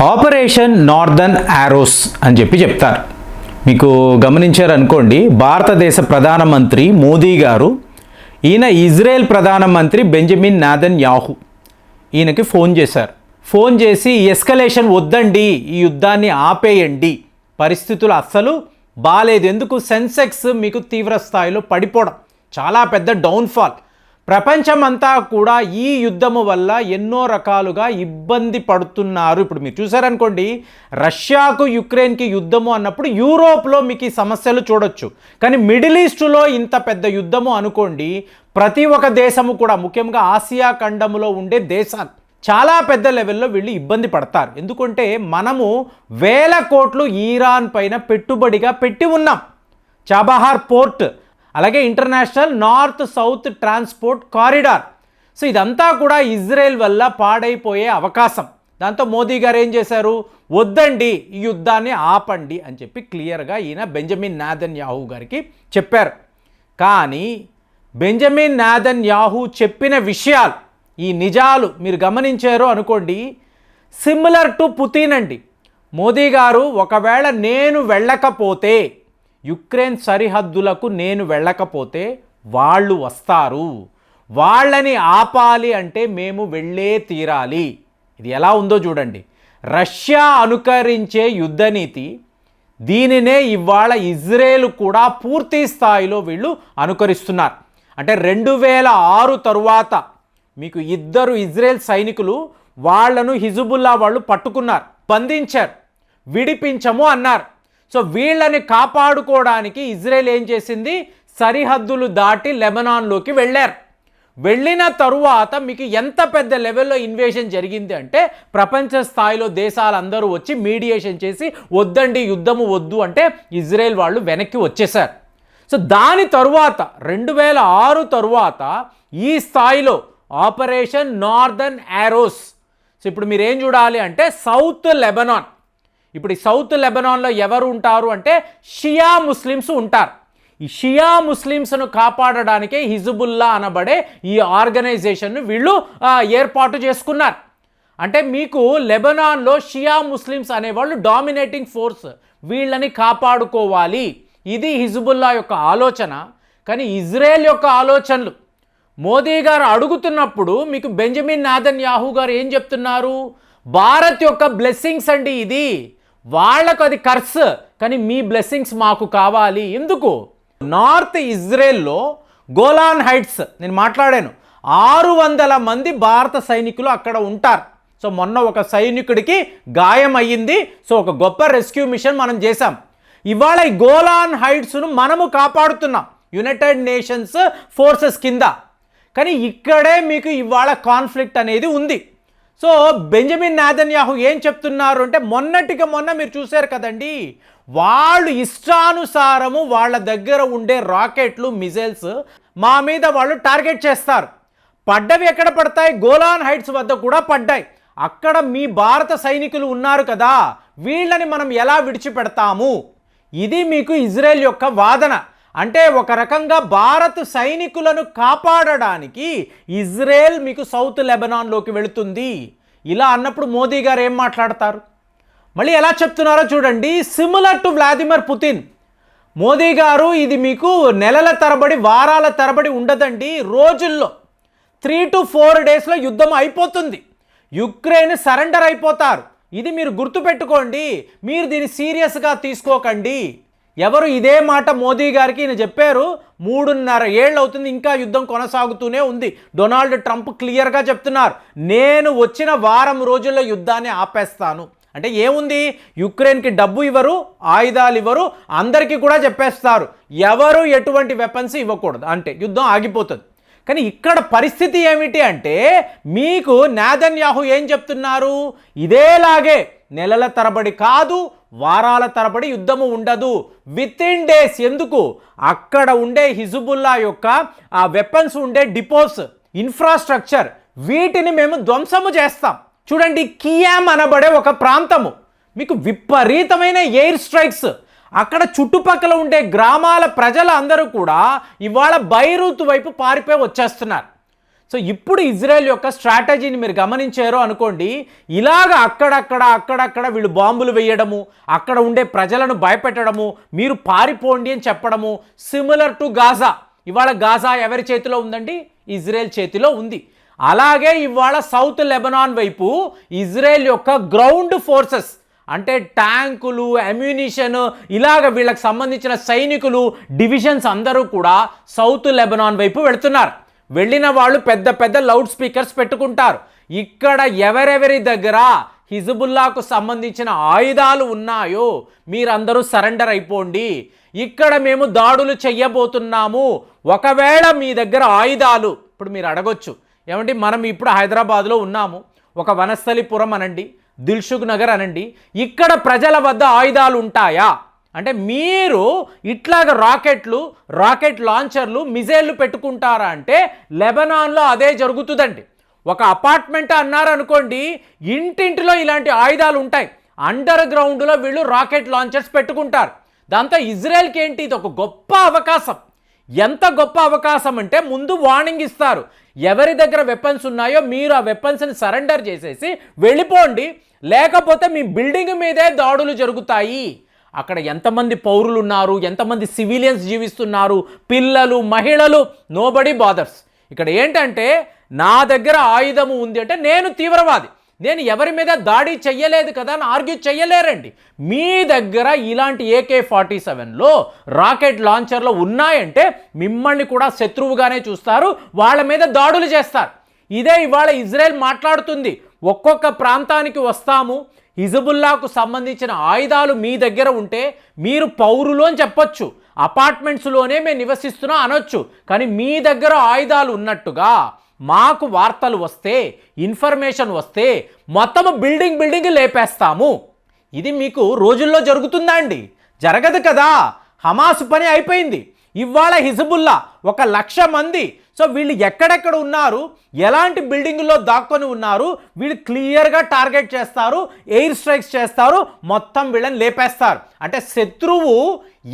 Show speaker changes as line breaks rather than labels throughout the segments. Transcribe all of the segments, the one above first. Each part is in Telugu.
ఆపరేషన్ నార్దర్న్ యారోస్ అని చెప్పి చెప్తారు. మీకు గమనించారనుకోండి భారతదేశ ప్రధానమంత్రి మోదీ గారు ఈయన ఇజ్రాయెల్ ప్రధానమంత్రి బెంజమిన్ నాదన్ యాహు ఈయనకి ఫోన్ చేశారు. ఫోన్ చేసి ఎస్కలేషన్ వద్దండి ఈ యుద్ధాన్ని ఆపేయండి. పరిస్థితులు అస్సలు బాగాలేదు ఎందుకు? సెన్సెక్స్ మీకు తీవ్ర స్థాయిలో పడిపోవడం. చాలా పెద్ద డౌన్ఫాల్. ప్రపంచమంతా కూడా ఈ యుద్ధము వల్ల ఎన్నో రకాలుగా ఇబ్బంది పడుతున్నారు. ఇప్పుడు మీరు చూసారనుకోండి రష్యాకు యుక్రెయిన్కి యుద్ధము అన్నప్పుడు యూరోప్లో మీకు ఈ సమస్యలు చూడొచ్చు. కానీ మిడిల్ ఈస్టులో ఇంత పెద్ద యుద్ధము అనుకోండి ప్రతి ఒక్క దేశము కూడా ముఖ్యంగా ఆసియా ఖండములో ఉండే దేశాలు చాలా పెద్ద లెవెల్లో వీళ్ళు ఇబ్బంది పడతారు. ఎందుకంటే మనము వేల కోట్లు ఈరాన్ పైన పెట్టుబడిగా పెట్టి ఉన్నాం. చబహార్ పోర్ట్ అలాగే international north south transport corridor. So ఇదంతా కూడా ఇజ్రాయెల్ వల్ల పాడైపోయే అవకాశం. దాంతో మోదీ గారు ఏం చేశారు? వద్దండి ఈ యుద్ధాన్ని ఆపండి అని చెప్పి క్లియర్గా ఈయన బెంజమిన్ నాదన్ యాహూ గారికి చెప్పారు. కానీ బెంజమిన్ నాదన్ యాహూ చెప్పిన విషయాలు ఈ నిజాలు మీరు గమనించారు అనుకోండి సిమిలర్ టు పుతిన్ అండి. మోదీ గారు ఒకవేళ నేను వెళ్ళకపోతే యుక్రెయిన్ సరిహద్దులకు నేను వెళ్ళకపోతే వాళ్ళు వస్తారు. వాళ్ళని ఆపాలి అంటే మేము వెళ్ళే తీరాలి. ఇది ఎలా ఉందో చూడండి. రష్యా అనుకరించే యుద్ధనీతి దీనినే ఇవాళ ఇజ్రాయేల్ కూడా పూర్తి స్థాయిలో వీళ్ళు అనుకరిస్తున్నారు. అంటే రెండు వేల ఆరు తరువాత మీకు ఇద్దరు ఇజ్రాయెల్ సైనికులు వాళ్ళను హిజుబుల్లా వాళ్ళు పట్టుకున్నారు. బంధించారు. విడిపించము అన్నారు. సో వీళ్ళని కాపాడుకోవడానికి ఇజ్రాయెల్ ఏం చేసింది? సరిహద్దులు దాటి లెబనాన్లోకి వెళ్ళారు. వెళ్ళిన తరువాత మీకు ఎంత పెద్ద లెవెల్లో ఇన్వేషన్ జరిగింది అంటే ప్రపంచ స్థాయిలో దేశాలందరూ వచ్చి మీడియేషన్ చేసి వద్దండి యుద్ధము వద్దు అంటే ఇజ్రాయెల్ వాళ్ళు వెనక్కి వచ్చేసారు సో దాని తరువాత రెండు వేల ఆరు తరువాత ఈ స్థాయిలో ఆపరేషన్ నార్దర్న్ యారోస్ సో ఇప్పుడు మీరు ఏం చూడాలి అంటే సౌత్ లెబనాన్. ఇప్పుడు ఈ సౌత్ లెబనాన్లో ఎవరు ఉంటారు అంటే షియా ముస్లిమ్స్ ఉంటారు. ఈ షియా ముస్లిమ్స్ను కాపాడడానికే హిజుబుల్లా అనబడే ఈ ఆర్గనైజేషన్ను వీళ్ళు ఏర్పాటు చేసుకున్నారు. అంటే మీకు లెబనాన్లో షియా ముస్లిమ్స్ అనేవాళ్ళు డామినేటింగ్ ఫోర్స్ వీళ్ళని కాపాడుకోవాలి. ఇది హిజుబుల్లా యొక్క ఆలోచన. కానీ ఇజ్రాయెల్ యొక్క ఆలోచనలు. మోదీ గారు అడుగుతున్నప్పుడు మీకు బెంజమిన్ నాదన్ యాహూ గారు ఏం చెప్తున్నారు? భారత్ యొక్క బ్లెస్సింగ్స్ అండి ఇది. వాళ్ళకు అది కర్స్ కానీ మీ బ్లెస్సింగ్స్ మాకు కావాలి. ఎందుకు? నార్త్ ఇజ్రాయెల్లో గోలాన్ హైట్స్ నేను మాట్లాడాను. ఆరు వందల మంది భారత సైనికులు అక్కడ ఉంటారు. సో మొన్న ఒక సైనికుడికి గాయం అయ్యింది. సో ఒక గొప్ప రెస్క్యూ మిషన్ మనం చేశాం. ఇవాళ ఈ గోలాన్ హైట్స్ను మనము కాపాడుతున్నాం. యునైటెడ్ నేషన్స్ ఫోర్సెస్ కింద. కానీ ఇక్కడే మీకు ఇవాళ కాన్ఫ్లిక్ట్ అనేది ఉంది. సో బెంజమిన్ నాదన్యాహు ఏం చెప్తున్నారు అంటే మొన్నటికి మొన్న మీరు చూశారు కదండి వాళ్ళు ఇష్టానుసారము వాళ్ళ దగ్గర ఉండే రాకెట్లు మిజైల్స్ మా మీద వాళ్ళు టార్గెట్ చేస్తారు. పడ్డవి ఎక్కడ పడతాయి? గోలాన్ హైట్స్ వద్ద కూడా పడ్డాయి. అక్కడ మీ భారత సైనికులు ఉన్నారు కదా వీళ్ళని మనం ఎలా విడిచిపెడతాము? ఇది మీకు ఇజ్రాయెల్ యొక్క వాదన. అంటే ఒక రకంగా భారత్ సైనికులను కాపాడడానికి ఇజ్రాయెల్ మీకు సౌత్ లెబనాన్లోకి వెళుతుంది. ఇలా అన్నప్పుడు మోదీ గారు ఏం మాట్లాడతారు? మళ్ళీ ఎలా చెప్తున్నారో చూడండి. Similar to Vladimir Putin Modi garu ఇది మీకు నెలల తరబడి వారాల తరబడి ఉండదండి. రోజుల్లో త్రీ టు ఫోర్ డేస్లో యుద్ధం అయిపోతుంది. యుక్రెయిన్ సరెండర్ అయిపోతారు. ఇది మీరు గుర్తుపెట్టుకోండి. మీరు దీన్ని సీరియస్గా తీసుకోకండి. ఎవరు ఇదే మాట మోదీ గారికి ఈయన చెప్పారు? మూడున్నర ఏళ్ళు అవుతుంది ఇంకా యుద్ధం కొనసాగుతూనే ఉంది. డొనాల్డ్ ట్రంప్ క్లియర్గా చెప్తున్నారు. నేను వచ్చిన వారం రోజుల్లో యుద్ధాన్ని ఆపేస్తాను. అంటే ఏముంది? యుక్రెయిన్కి డబ్బు ఇవ్వరు ఆయుధాలు ఇవ్వరు అందరికీ కూడా చెప్పేస్తారు. ఎవరు ఎటువంటి వెపన్స్ ఇవ్వకూడదు. అంటే యుద్ధం ఆగిపోతుంది. కానీ ఇక్కడ పరిస్థితి ఏమిటి అంటే మీకు నాదన్యాహు ఏం చెప్తున్నారు? ఇదేలాగే నెలల తరబడి కాదు వారాల తరబడి యుద్ధము ఉండదు. విత్ ఇన్ డేస్ ఎందుకు? అక్కడ ఉండే హిజుబుల్లా యొక్క ఆ వెపన్స్ ఉండే డిపోస్ ఇన్ఫ్రాస్ట్రక్చర్ వీటిని మేము ధ్వంసము చేస్తాం. చూడండి కియామ్ అనబడే ఒక ప్రాంతము. మీకు విపరీతమైన ఎయిర్ స్ట్రైక్స్. అక్కడ చుట్టుపక్కల ఉండే గ్రామాల ప్రజలందరూ కూడా ఇవాళ బైరూత్ వైపు పారిపోయి వచ్చేస్తున్నారు. సో ఇప్పుడు ఇజ్రాయెల్ యొక్క స్ట్రాటజీని మీరు గమనించారో అనుకోండి ఇలాగ అక్కడక్కడ అక్కడక్కడ వీళ్ళు బాంబులు వేయడము అక్కడ ఉండే ప్రజలను భయపెట్టడము మీరు పారిపోండి అని చెప్పడము సిమిలర్ టు గాజా. ఇవాళ గాజా ఎవరి చేతిలో ఉందండి? ఇజ్రాయెల్ చేతిలో ఉంది. అలాగే ఇవాళ సౌత్ లెబనాన్ వైపు ఇజ్రాయెల్ యొక్క గ్రౌండ్ ఫోర్సెస్ అంటే ట్యాంకులు అమ్యూనిషన్ ఇలాగ వీళ్ళకి సంబంధించిన సైనికులు డివిజన్స్ అందరూ కూడా సౌత్ లెబనాన్ వైపు వెళుతున్నారు. వెళ్ళిన వాళ్ళు పెద్ద పెద్ద లౌడ్ స్పీకర్స్ పెట్టుకుంటారు. ఇక్కడ ఎవరెవరి దగ్గర హిజబుల్లాకు సంబంధించిన ఆయుధాలు ఉన్నాయో మీరందరూ సరెండర్ అయిపోండి. ఇక్కడ మేము దాడులు చెయ్యబోతున్నాము. ఒకవేళ మీ దగ్గర ఆయుధాలు ఇప్పుడు మీరు అడగొచ్చు. ఏమండి మనం ఇప్పుడు హైదరాబాద్లో ఉన్నాము. ఒక వనస్థలిపురం అనండి దిల్షుక్ నగర్ అనండి. ఇక్కడ ప్రజల వద్ద ఆయుధాలు ఉంటాయా? అంటే మీరు ఇట్లాగ రాకెట్లు రాకెట్ లాంచర్లు మిజైళ్ళు పెట్టుకుంటారా అంటే లెబనాన్లో అదే జరుగుతుందండి. ఒక అపార్ట్మెంట్ అన్నారు అనుకోండి ఇంటింటిలో ఇలాంటి ఆయుధాలు ఉంటాయి. అండర్ గ్రౌండ్లో వీళ్ళు రాకెట్ లాంచర్స్ పెట్టుకుంటారు. దాంతో ఇజ్రాయెల్కి ఏంటి? ఇది ఒక గొప్ప అవకాశం. ఎంత గొప్ప అవకాశం అంటే ముందు వార్నింగ్ ఇస్తారు. ఎవరి దగ్గర వెపన్స్ ఉన్నాయో మీరు ఆ వెపన్స్ని సరెండర్ చేసేసి వెళ్ళిపోండి. లేకపోతే మీ బిల్డింగ్ మీదే దాడులు జరుగుతాయి. అక్కడ ఎంతమంది పౌరులు ఉన్నారు ఎంతమంది సివిలియన్స్ జీవిస్తున్నారు పిల్లలు మహిళలు నోబడి బాదర్స్ ఇక్కడ ఏంటంటే నా దగ్గర ఆయుధము ఉంది అంటే నేను తీవ్రవాది. నేను ఎవరి మీద దాడి చెయ్యలేదు కదా అని ఆర్గ్యూ చెయ్యలేరండి. మీ దగ్గర ఇలాంటి ఏకే ఫార్టీ సెవెన్లో రాకెట్ లాంచర్లు ఉన్నాయంటే మిమ్మల్ని కూడా శత్రువుగానే చూస్తారు వాళ్ళ మీద దాడులు చేస్తారు. ఇదే ఇవాళ ఇజ్రాయెల్ మాట్లాడుతుంది. ఒక్కొక్క ప్రాంతానికి వస్తాము హిజబుల్లాకు సంబంధించిన ఆయుధాలు మీ దగ్గర ఉంటే మీరు పౌరులు అని చెప్పొచ్చు. అపార్ట్మెంట్స్లోనే మేము నివసిస్తున్నాం అనొచ్చు. కానీ మీ దగ్గర ఆయుధాలు ఉన్నట్టుగా మాకు వార్తలు వస్తే ఇన్ఫర్మేషన్ వస్తే మొత్తం బిల్డింగ్ బిల్డింగ్ లేపేస్తాము. ఇది మీకు రోజుల్లో జరుగుతుందా అండి? జరగదు కదా. హమాసు పని అయిపోయింది. ఇవాళ హిజబుల్లా ఒక లక్ష మంది సో వీళ్ళు ఎక్కడెక్కడ ఉన్నారు? ఎలాంటి బిల్డింగుల్లో దాక్కొని ఉన్నారు? వీళ్ళు క్లియర్గా టార్గెట్ చేస్తారు ఎయిర్ స్ట్రైక్స్ చేస్తారు మొత్తం వీళ్ళని లేపేస్తారు. అంటే శత్రువు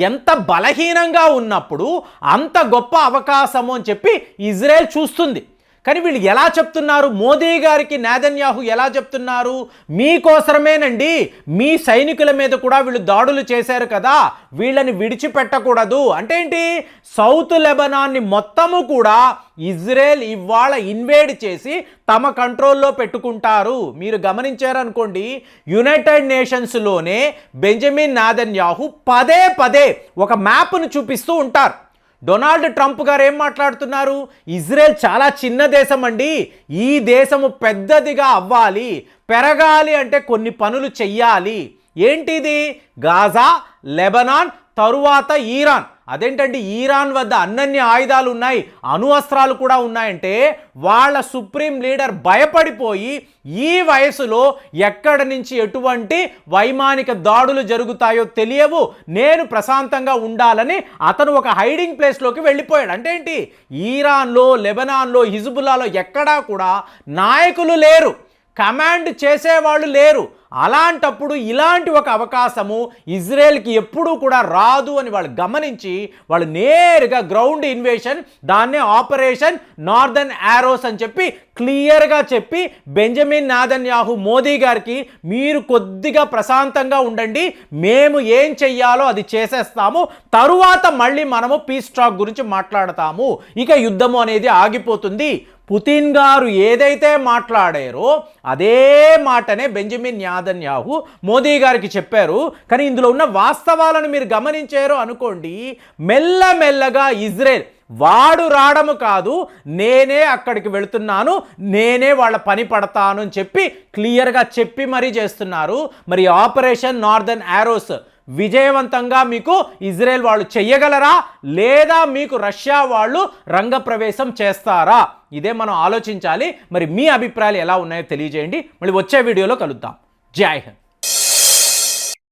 ఎంత బలహీనంగా ఉన్నప్పుడు అంత గొప్ప అవకాశము అని చెప్పి ఇజ్రాయెల్ చూస్తుంది. కానీ వీళ్ళు ఎలా చెప్తున్నారు? మోదీ గారికి నేదన్యాహు ఎలా చెప్తున్నారు? మీకోసమేనండి మీ సైనికుల మీద కూడా వీళ్ళు దాడులు చేశారు కదా. వీళ్ళని విడిచిపెట్టకూడదు. అంటే ఏంటి? సౌత్ లెబనాన్ని మొత్తము కూడా ఇజ్రాయెల్ ఇవాళ ఇన్వేడ్ చేసి తమ కంట్రోల్లో పెట్టుకుంటారు. మీరు గమనించారనుకోండి యునైటెడ్ నేషన్స్లోనే బెంజమిన్ నాదన్యాహు పదే పదే ఒక మ్యాప్ను చూపిస్తూ ఉంటారు. డొనాల్డ్ ట్రంప్ గారు ఏం మాట్లాడుతున్నారు? ఇజ్రాయెల్ చాలా చిన్న దేశం అండి. ఈ దేశము పెద్దదిగా అవ్వాలి. పెరగాలి అంటే కొన్ని పనులు చెయ్యాలి. ఏంటిది? గాజా లెబనాన్ తరువాత ఈరాన్. అదేంటండి? ఈరాన్ వద్ద అన్నన్ని ఆయుధాలు ఉన్నాయి అణు అస్త్రాలు కూడా ఉన్నాయంటే వాళ్ళ సుప్రీం లీడర్ భయపడిపోయి ఈ వయసులో ఎక్కడి నుంచి ఎటువంటి వైమానిక దాడులు జరుగుతాయో తెలియవు. నేను ప్రశాంతంగా ఉండాలని అతను ఒక హైడింగ్ ప్లేస్లోకి వెళ్ళిపోయాడు. అంటే ఏంటి? ఈరాన్లో లెబనాన్లో హిజుబుల్లాలో ఎక్కడా కూడా నాయకులు లేరు. కమాండ్ చేసేవాళ్ళు లేరు. అలాంటప్పుడు ఇలాంటి ఒక అవకాశము ఇజ్రాయెల్కి ఎప్పుడూ కూడా రాదు అని వాళ్ళు గమనించి వాళ్ళు నేరుగా గ్రౌండ్ ఇన్వేషన్ దాన్నే ఆపరేషన్ నార్దర్న్ యారోస్ అని చెప్పి క్లియర్గా చెప్పి బెంజమిన్ నాదన్యాహు మోదీ గారికి మీరు కొద్దిగా ప్రశాంతంగా ఉండండి మేము ఏం చెయ్యాలో అది చేసేస్తాము తరువాత మళ్ళీ మనము పీస్ స్టాక్ గురించి మాట్లాడతాము. ఇక యుద్ధము అనేది ఆగిపోతుంది. పుతిన్ గారు ఏదైతే మాట్లాడారో అదే మాటనే బెంజమిన్ యాదన్యాహు మోదీ గారికి చెప్పారు. కానీ ఇందులో ఉన్న వాస్తవాలను మీరు గమనించారు అనుకోండి మెల్లమెల్లగా ఇజ్రాయెల్ వాడు రావడము కాదు నేనే అక్కడికి వెళుతున్నాను నేనే వాళ్ళ పని పడతాను అని చెప్పి క్లియర్గా చెప్పి మరీ చేస్తున్నారు. మరి ఆపరేషన్ నార్దర్న్ యారోస్ విజయవంతంగా మీకు ఇజ్రాయెల్ వాళ్ళు చెయ్యగలరా? లేదా మీకు రష్యా వాళ్ళు రంగప్రవేశం చేస్తారా? ఇదే మనం ఆలోచించాలి. మరి మీ అభిప్రాయాలు ఎలా ఉన్నాయో తెలియజేయండి. మళ్ళీ వచ్చే వీడియోలో కలుద్దాం. జై హింద్.